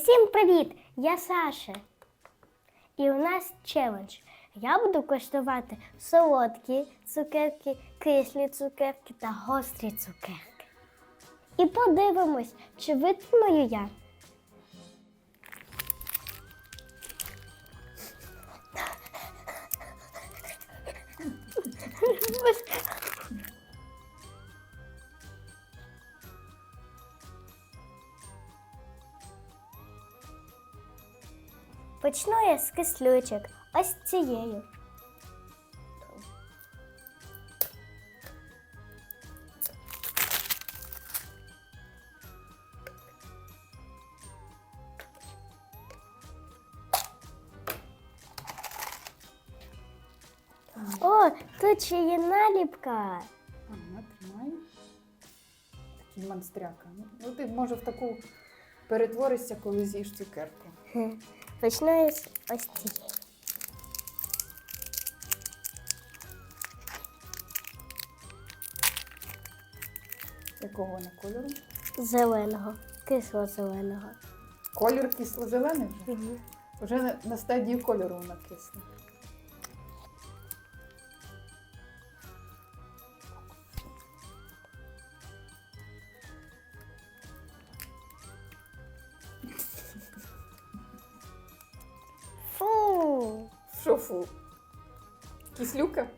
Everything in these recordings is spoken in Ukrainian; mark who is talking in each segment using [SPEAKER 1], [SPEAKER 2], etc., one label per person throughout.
[SPEAKER 1] Усім привіт! Я Саша. І у нас челендж. Я буду коштувати солодкі цукерки, кислі цукерки та гострі цукерки. І подивимось, чи витримаю я. Почну я з кислючок. Ось цією. О, тут ще є наліпка.
[SPEAKER 2] Ага, тримай. Такий монстряка. Ну, ти може в таку перетворишся, коли з'їш цукерку.
[SPEAKER 1] Почну з ось цієї.
[SPEAKER 2] Якого вона кольору?
[SPEAKER 1] Зеленого, кисло-зеленого.
[SPEAKER 2] Колір кисло-зелений
[SPEAKER 1] Угу.
[SPEAKER 2] Вже на, стадії кольору вона кисла. Кислюка?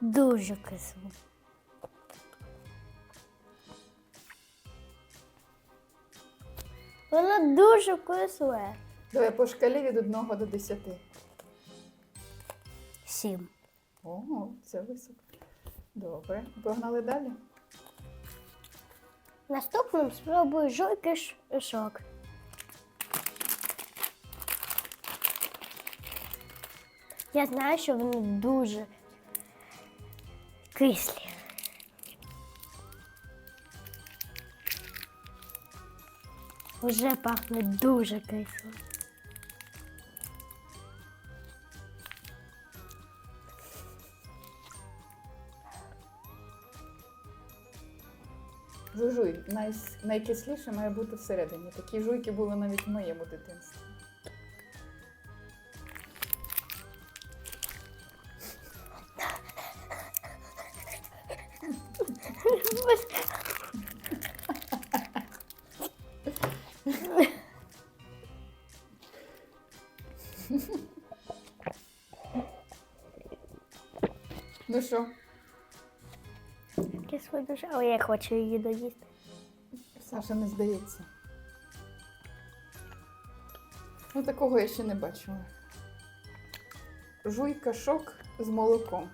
[SPEAKER 1] Дуже кисло. Воно дуже кисле.
[SPEAKER 2] Давай по шкалі від 1 до 10.
[SPEAKER 1] Сім.
[SPEAKER 2] О, це високо. Добре. Погнали далі.
[SPEAKER 1] Наступним спробую жуйки шок. Я знаю, що вони дуже кислі. Вже пахне дуже кисло.
[SPEAKER 2] Жуй-жуй. Най... Найкисліше має бути всередині. Такі жуйки були навіть в моєму дитинстві. Ну що,
[SPEAKER 1] Кисло дуже, але я хочу її доїсти.
[SPEAKER 2] Саша не здається. Ну, такого я ще не бачила. Жуйка шок з молоком.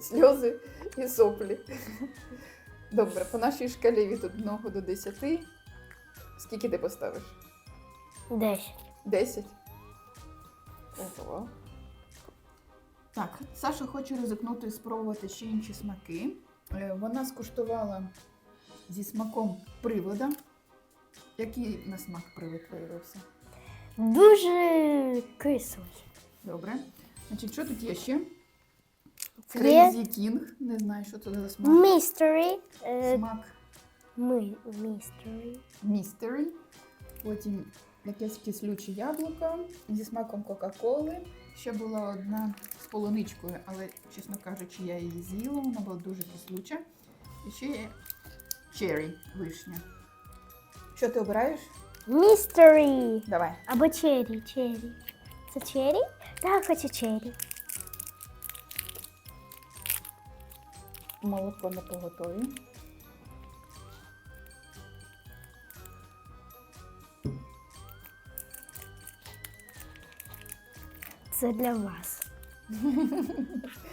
[SPEAKER 2] Сльози і соплі. Добре, по нашій шкалі від 1 до 10. Скільки ти поставиш?
[SPEAKER 1] Десять.
[SPEAKER 2] 10. Ого. Так, Саша хоче ризикнути спробувати ще інші смаки. Е, Вона скуштувала зі смаком привода. Який на смак привид виявився?
[SPEAKER 1] Дуже кислий.
[SPEAKER 2] Добре. Значить, що тут є ще? Crazy King. Не знаю, що це за смак.
[SPEAKER 1] Mystery. Е,
[SPEAKER 2] Смак
[SPEAKER 1] ми, mystery.
[SPEAKER 2] Mystery. Потім якесь кислюче яблуко зі смаком Кока-Коли. Ще була одна з полуничкою, але, чесно кажучи, я її з'їла, вона була дуже кислюча. І ще є черрі вишня. Що ти обираєш?
[SPEAKER 1] Mystery.
[SPEAKER 2] Давай.
[SPEAKER 1] Або черрі, черрі. Це черрі? Так, хочу черрі.
[SPEAKER 2] Молоко на поготові.
[SPEAKER 1] Це для вас.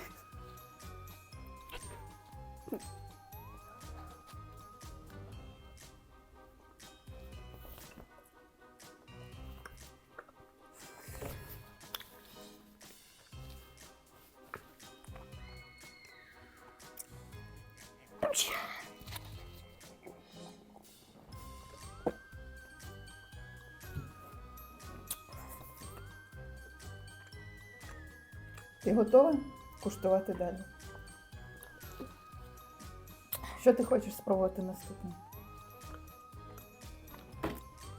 [SPEAKER 2] готова куштувати далі? Що ти хочеш спробувати наступне?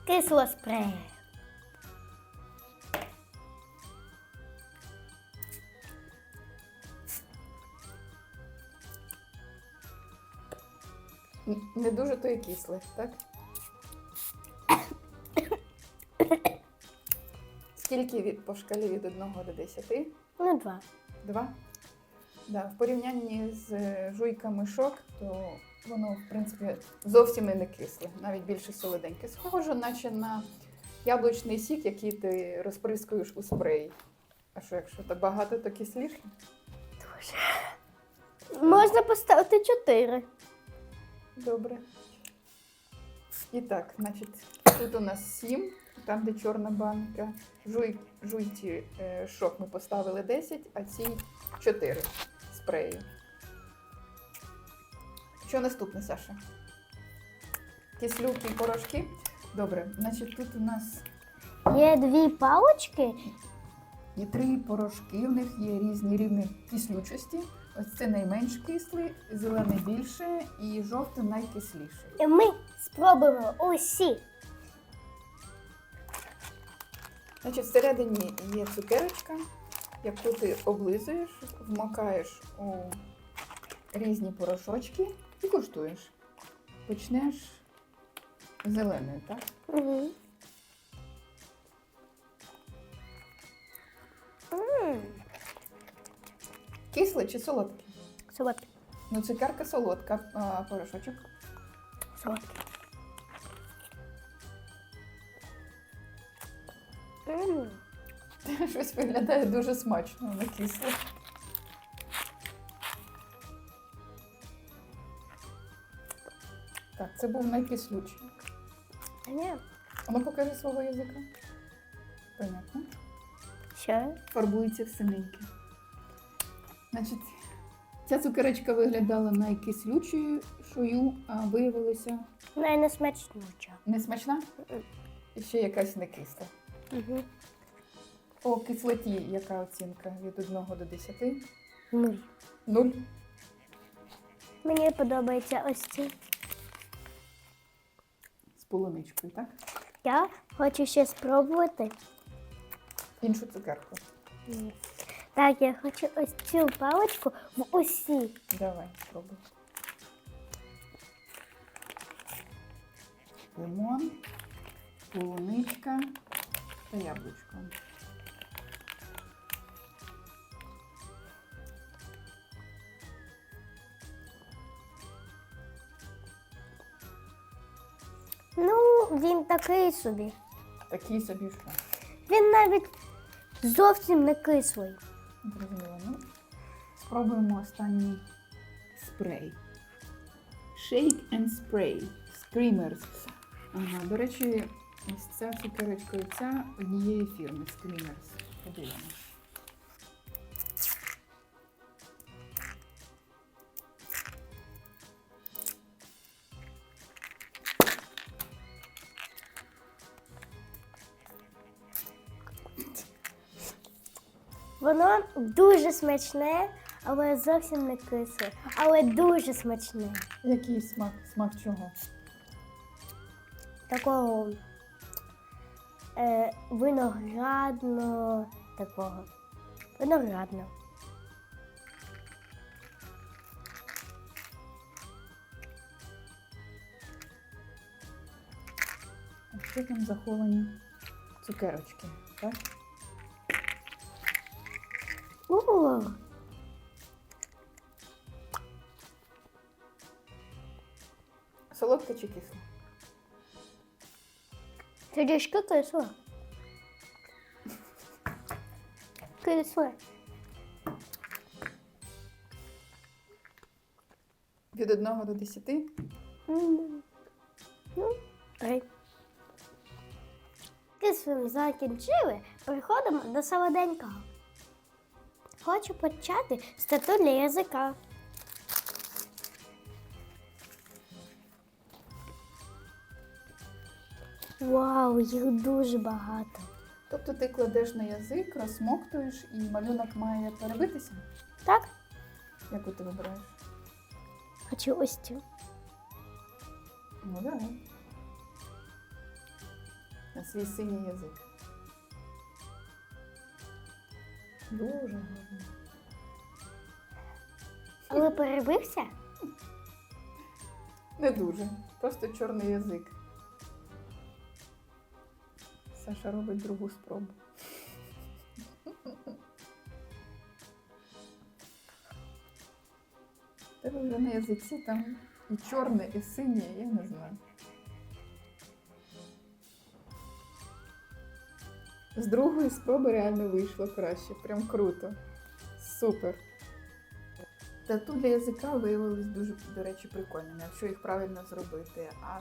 [SPEAKER 1] Кисло спрей.
[SPEAKER 2] Не дуже то і кисле, так? Скільки від по шкалі від 1 до 10?
[SPEAKER 1] Ну, два.
[SPEAKER 2] Два? Да, в порівнянні з е, жуйками шок, то воно, в принципі, зовсім і не кисле, навіть більше солоденьке. Схоже, наче на яблучний сік, який ти розприскуєш у спреї. А що, якщо так багато, то кисліше? Дуже.
[SPEAKER 1] Можна поставити чотири.
[SPEAKER 2] Добре. І так, значить, тут у нас сім, там, де чорна банка. Жуй, жуйці е, шок ми поставили 10, а ці 4 спреї. Що наступне, Саша? Кислюки і порошки. Добре, значить, тут у нас
[SPEAKER 1] Є дві палочки.
[SPEAKER 2] є три порошки, у них є різні рівні кислючості. Ось це найменш кислий, зелений більше і жовтий найкисліший.
[SPEAKER 1] І ми спробуємо усі.
[SPEAKER 2] Значить, всередині є цукерочка, яку ти облизуєш, вмокаєш у різні порошочки і куштуєш. Почнеш з зеленої, так?
[SPEAKER 1] Угу.
[SPEAKER 2] Кислий чи солодкий?
[SPEAKER 1] Солодкий.
[SPEAKER 2] Ну, цукерка солодка, а порошочок.
[SPEAKER 1] Солодкий.
[SPEAKER 2] Щось виглядає дуже смачно, але кисло. Так, це був найкислючий.
[SPEAKER 1] Ні.
[SPEAKER 2] А ну покажи свого язика. Понятно.
[SPEAKER 1] Що?
[SPEAKER 2] фарбується в синеньке. Значить, ця цукерочка виглядала найкислючою, а виявилася
[SPEAKER 1] Найнесмачнюча.
[SPEAKER 2] несмачна і ще якась не кисла.
[SPEAKER 1] Угу.
[SPEAKER 2] По кислоті яка оцінка від 1 до 10?
[SPEAKER 1] Нуль.
[SPEAKER 2] Нуль.
[SPEAKER 1] Мені подобається ось ці.
[SPEAKER 2] З полуничкою, так?
[SPEAKER 1] Я хочу ще спробувати.
[SPEAKER 2] Іншу цукерку.
[SPEAKER 1] Так, я хочу ось цю паличку в усі.
[SPEAKER 2] Давай, спробуй. Лимон, полуничка та яблучко.
[SPEAKER 1] Він такий собі.
[SPEAKER 2] Такий собі що.
[SPEAKER 1] Він навіть зовсім не кислий.
[SPEAKER 2] Зрозуміло. Ну, спробуємо останній спрей. Shake and Spray. Screamers. Ага, до речі, ось ця цукерочка і ця однієї фірми Screamers. Подивимось.
[SPEAKER 1] Дуже смачне, але зовсім не кисле. Але дуже смачне.
[SPEAKER 2] Який смак? Смак чого?
[SPEAKER 1] Такого е, виноградно такого. Виноградно.
[SPEAKER 2] А що там заховані цукерочки, так?
[SPEAKER 1] О,
[SPEAKER 2] Солодке чи кисле?
[SPEAKER 1] трішки кисло. Кисле.
[SPEAKER 2] Від 1 до 10?
[SPEAKER 1] М. Ну, три. Кислим закінчили, переходимо до солоденького. Хочу почати з тату для язика. Вау, їх дуже багато.
[SPEAKER 2] Тобто ти кладеш на язик, розсмоктуєш і малюнок має перебитися?
[SPEAKER 1] Так?
[SPEAKER 2] Яку ти вибираєш?
[SPEAKER 1] Хочу ось цю.
[SPEAKER 2] Ну давай. На свій синій язик. Дуже гарно.
[SPEAKER 1] Але перебився?
[SPEAKER 2] Не дуже. Просто чорний язик. Саша робить другу спробу. Тебе вже на язиці там і чорне, і синє, я не знаю. З другої спроби реально вийшло краще. Прям круто. Супер. Тату для язика виявились дуже, до речі, прикольними, якщо їх правильно зробити. А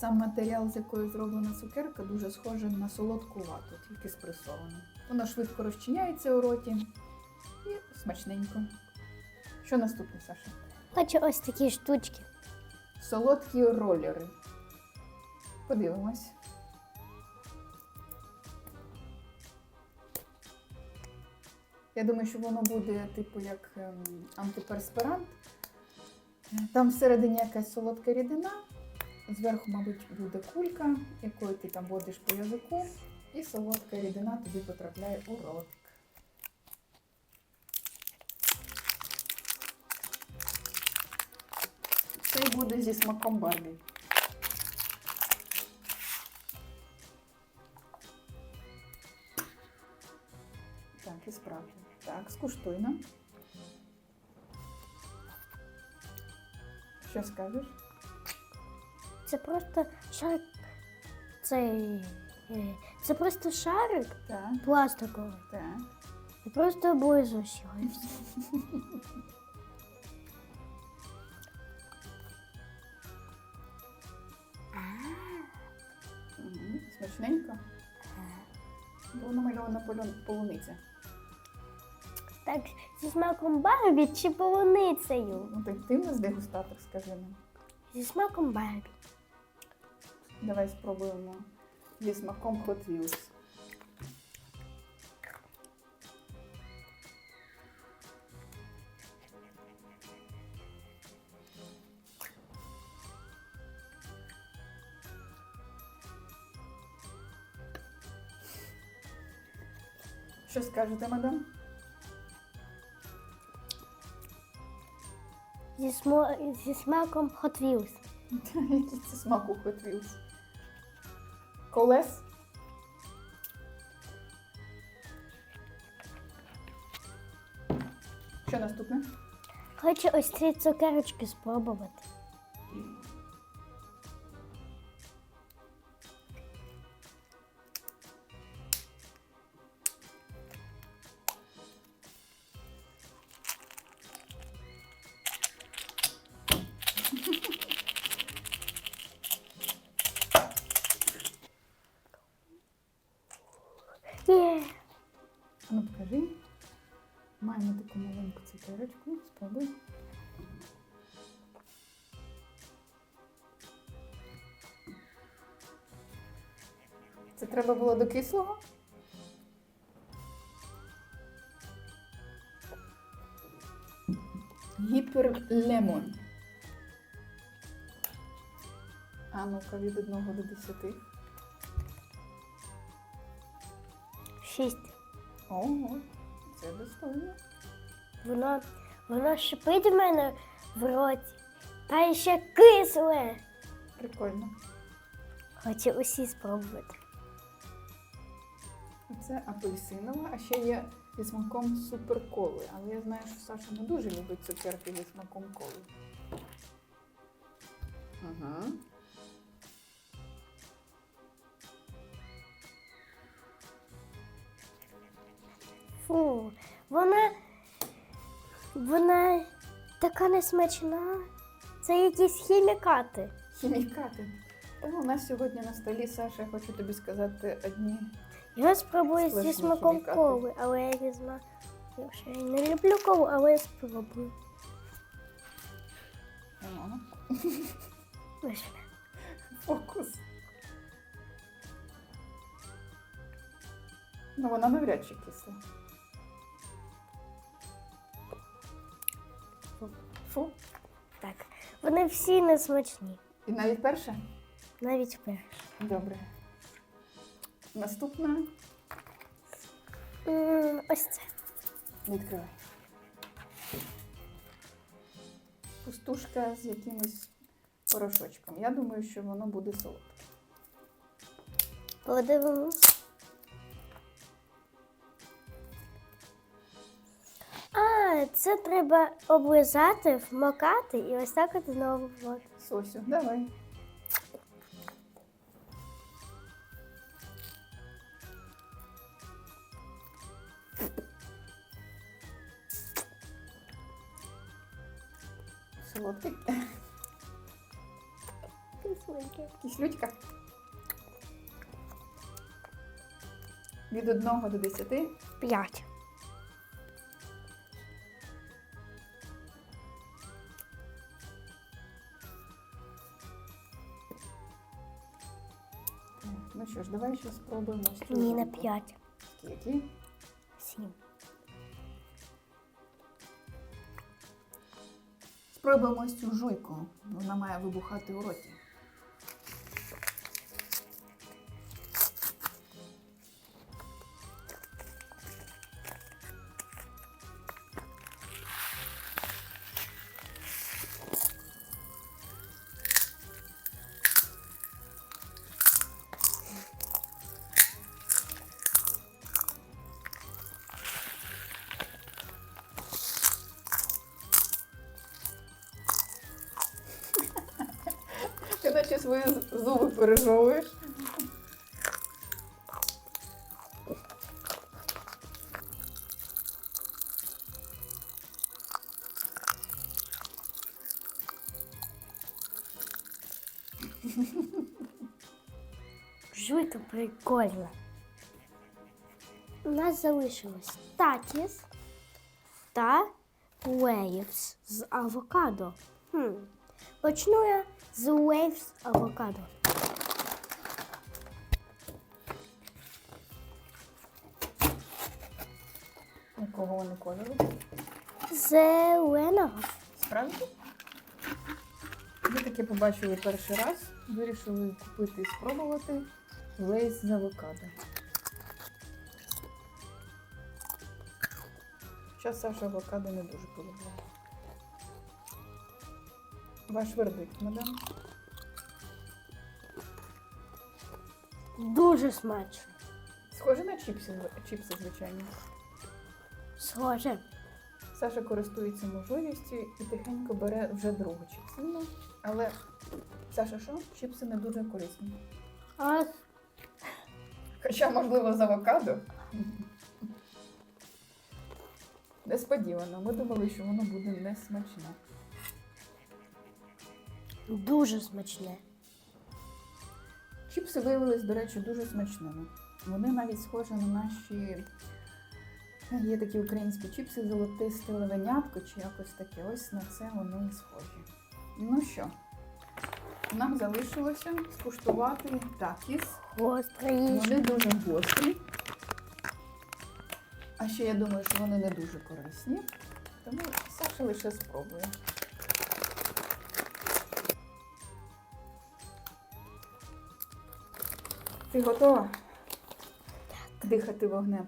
[SPEAKER 2] сам матеріал, з якої зроблена цукерка, дуже схожий на солодку вату, тільки спресовану. Воно швидко розчиняється у роті і смачненько. Що наступне, Саша?
[SPEAKER 1] Хочу ось такі штучки.
[SPEAKER 2] Солодкі ролери. Подивимось. Я думаю, що воно буде типу як ем, антиперспирант. Там всередині якась солодка рідина, зверху, мабуть, буде кулька, якою ти там водиш по язику, і солодка рідина тобі потрапляє у ротик. Цей буде зі смаком Барбі. Так, скуштуй нам. Що скажеш?
[SPEAKER 1] Це просто шарик. Цей. е, Це просто шарик
[SPEAKER 2] Так,
[SPEAKER 1] пластиковий.
[SPEAKER 2] так.
[SPEAKER 1] І просто облизуєш його. і все.
[SPEAKER 2] Смачненько. Бо намальована полю- полуниця.
[SPEAKER 1] Так, зі смаком Барбі чи полуницею?
[SPEAKER 2] Ну так ти в нас дегустатор, скажи нам.
[SPEAKER 1] Зі смаком Барбі.
[SPEAKER 2] Давай спробуємо зі смаком Hot Wheels. Що скажете, мадам?
[SPEAKER 1] Зі, смо... зі смаком Hot Wheels.
[SPEAKER 2] Який це смак у Hot Wheels? Колес? Що наступне?
[SPEAKER 1] Хочу ось ці цукерочки спробувати.
[SPEAKER 2] Маленьку цукерочку. Спробуй. Це треба було до кислого? Гіперлемон. А ну-ка від 1 до 10.
[SPEAKER 1] Шість.
[SPEAKER 2] Ого, це достойно.
[SPEAKER 1] Воно, воно шипить в мене в роті. Та ще кисле.
[SPEAKER 2] Прикольно.
[SPEAKER 1] Хочу усі спробувати.
[SPEAKER 2] Це апельсинова, а ще є зі смаком суперколи. Але я знаю, що Саша не дуже любить цукерки зі смаком коли. Ага.
[SPEAKER 1] Фу, вона, вона така несмачна. Це якісь хімікати.
[SPEAKER 2] Хімікати. Тому у нас сьогодні на столі, Саша, я хочу тобі сказати одні.
[SPEAKER 1] Я спробую зі смаком
[SPEAKER 2] хімікати.
[SPEAKER 1] коли, але я візьму. Я ще не люблю колу, але я спробую.
[SPEAKER 2] Ага.
[SPEAKER 1] Лише.
[SPEAKER 2] Фокус. Ну, вона навряд чи кисла. Фу.
[SPEAKER 1] Так. Вони всі несмачні.
[SPEAKER 2] І навіть перша?
[SPEAKER 1] Навіть перша.
[SPEAKER 2] Добре. Наступна
[SPEAKER 1] М, Ось це.
[SPEAKER 2] відкривай. Пустушка з якимось порошочком. Я думаю, що воно буде солодке.
[SPEAKER 1] Подивимось. Це треба облизати, вмокати і ось так от знову. в-
[SPEAKER 2] Сосю, давай. Солодкий. Кислючка. Від 1 до 10.
[SPEAKER 1] П'ять.
[SPEAKER 2] Ну що ж, давай ще спробуємо. з
[SPEAKER 1] Ні, на
[SPEAKER 2] жуйку.
[SPEAKER 1] п'ять.
[SPEAKER 2] Скільки?
[SPEAKER 1] Сім.
[SPEAKER 2] Спробуємо ось цю жуйку. Вона має вибухати у роті. Свої зуби пережовуєш.
[SPEAKER 1] Жуйка прикольна. У нас залишилось такіс та вейвс з авокадо. Хм. Почну я з вейвс авокадо.
[SPEAKER 2] Якого вони кольору?
[SPEAKER 1] Зеленого.
[SPEAKER 2] Справді? Ви таке побачили перший раз, вирішили купити і спробувати лейс з авокадо. Зараз Саша авокадо не дуже полюбляє. Ваш вердикт, мадам?
[SPEAKER 1] Дуже смачно.
[SPEAKER 2] Схоже на чіпси, чіпси звичайно.
[SPEAKER 1] Схоже.
[SPEAKER 2] Саша користується можливістю і тихенько бере вже другу чіпсину. Але Саша, що? Чіпси не дуже корисні.
[SPEAKER 1] А
[SPEAKER 2] Хоча, можливо, з авокадо. Несподівано. Ми думали, що воно буде не смачне.
[SPEAKER 1] Дуже смачне.
[SPEAKER 2] Чіпси виявились, до речі, дуже смачними. Вони навіть схожі на наші. Є такі українські чіпси золотисте левенятко чи якось таке. Ось на це вони і схожі. Ну що, нам залишилося скуштувати такіс.
[SPEAKER 1] Гостра їжа.
[SPEAKER 2] Вони дуже гострі. А ще я думаю, що вони не дуже корисні. Тому Саша лише спробує. Ти готова? Дихати вогнем.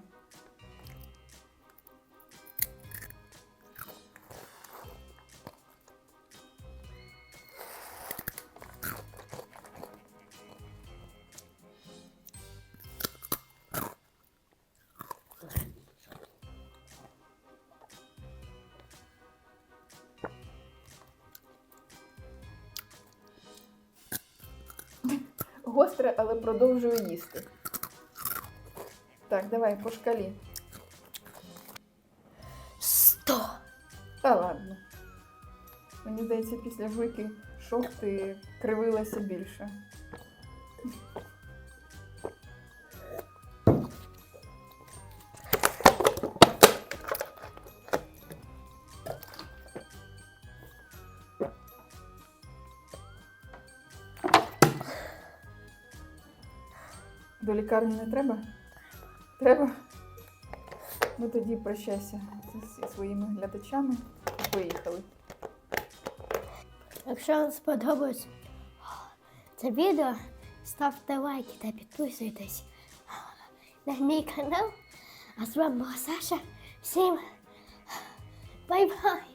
[SPEAKER 2] Гостре, але продовжую їсти. Так, давай по шкалі.
[SPEAKER 1] Сто.
[SPEAKER 2] Та ладно. Мені здається, після жуйки шок ти кривилася більше. До лікарні не треба? Треба. Ну тоді прощайся зі своїми глядачами. Поїхали.
[SPEAKER 1] Якщо вам сподобалось це відео, ставте лайки та підписуйтесь на мій канал. А з вами була Саша. Всім бай-бай!